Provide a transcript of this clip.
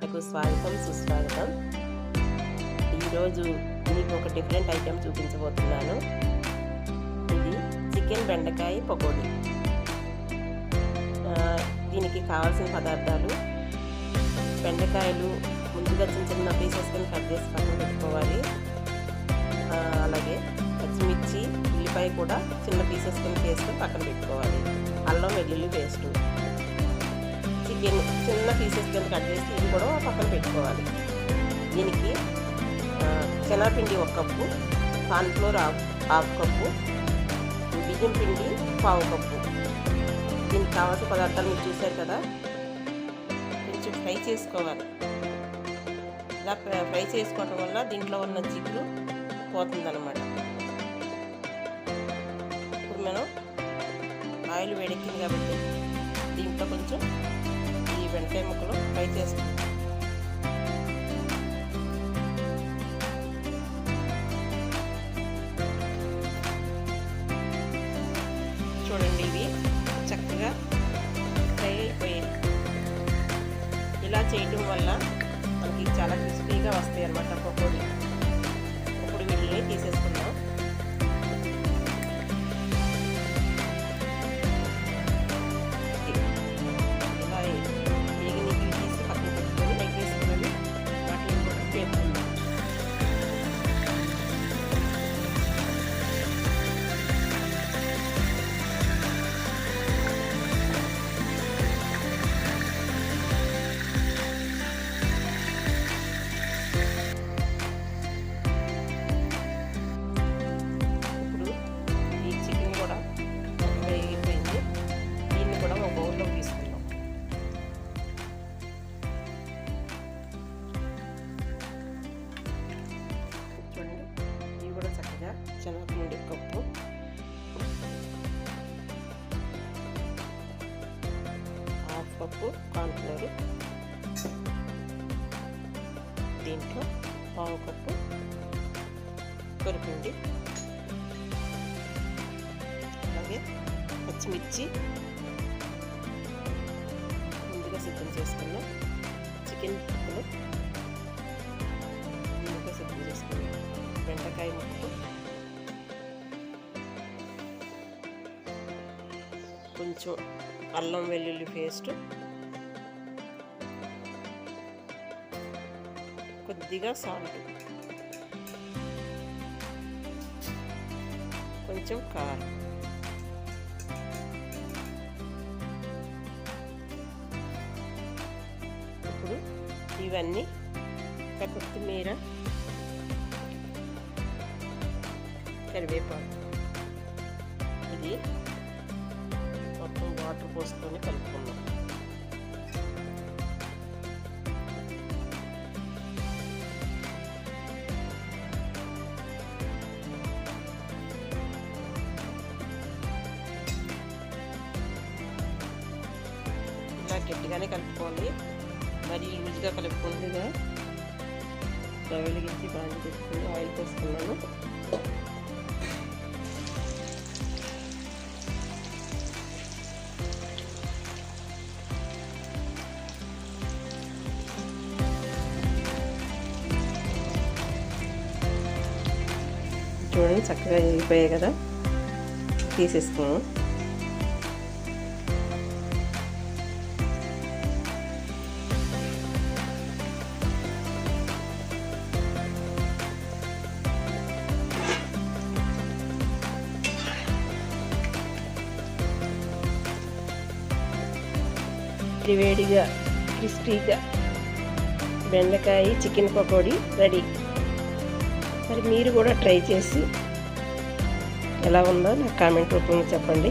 నాకు స్వాగతం సుస్వాగతం. ఈరోజు మీకు ఒక డిఫరెంట్ ఐటెం చూపించబోతున్నాను. ఇది చికెన్ బెండకాయ పకోడీ. దీనికి కావాల్సిన పదార్థాలు బెండకాయలు ముందుగా చిన్న చిన్న పీసెస్ కింద కట్ చేసి పక్కన పెట్టుకోవాలి. అలాగే పచ్చిమిర్చి ఉల్లిపాయ కూడా చిన్న పీసెస్ కింద చేసుకొని పక్కన పెట్టుకోవాలి. అల్లం వెల్లుల్లి పేస్టు. చికెన్ చిన్న పీసెస్ కింద కట్ చేసి ఇది కూడా పక్కన పెట్టుకోవాలి. దీనికి శనగపిండి ఒక cup cornflour half half cup బియ్యం పిండి పావు కప్పు. దీనికి కావాల్సిన పదార్థాలు మీరు చూశారు కదా? కొంచెం ఫ్రై చేసుకోవాలి. ఇలా ఫ్రై ఫ్రై చేసుకోవటం వల్ల దీంట్లో ఉన్న జిగురు పోతుందన్నమాట. ఇప్పుడు మనం ఆయిల్ వేడెక్కింది కాబట్టి దీంట్లో కొంచెం చక్కగా ఫ్రై అయిపోయింది. ఇలా చేయటం వల్ల మనకి చాలా క్రిస్పీగా వస్తాయి అన్నమాట పకోడీ ఇప్పుడు వీటిని తీసేసుకుందాం. కదా శనగపిండి కప్పు హాఫ్ కప్పు కార్న్ఫ్లోర్ దీంట్లో పావు కప్పు కొరిపిండి. అలాగే పచ్చిమిర్చి. ముందుగా సిద్ధం చేసుకున్నాం చికెన్ ముక్కలు ముందుగా సిద్ధం చేసుకున్నాం బెండకాయ ముక్కలు. కొంచెం అల్లం వెల్లుల్లి పేస్ట్. కొద్దిగా సాల్ట్. కొంచెం కారం. ఇప్పుడు ఇవన్నీ కొత్తిమీర కరివేపాకు. ఇది పోసుకొని కలుపుకున్నాం. ఇలా గట్టిగానే కలుపుకోండి మరి లూజ్గా కలుపుకుందిగా స్టవ్ వెలిగించి బాగా పెట్టుకుని ఆయిల్ పోసుకున్నాను. చూడండి చక్కగా వేగిపోయాయి కదా. తీసేసుకున్నాం. వేడిగా క్రిస్పీగా బెండకాయ చికెన్ పకోడీ రెడీ. మరి మీరు కూడా ట్రై చేసి ఎలా ఉందో నాకు కామెంట్ రూపంలో చెప్పండి.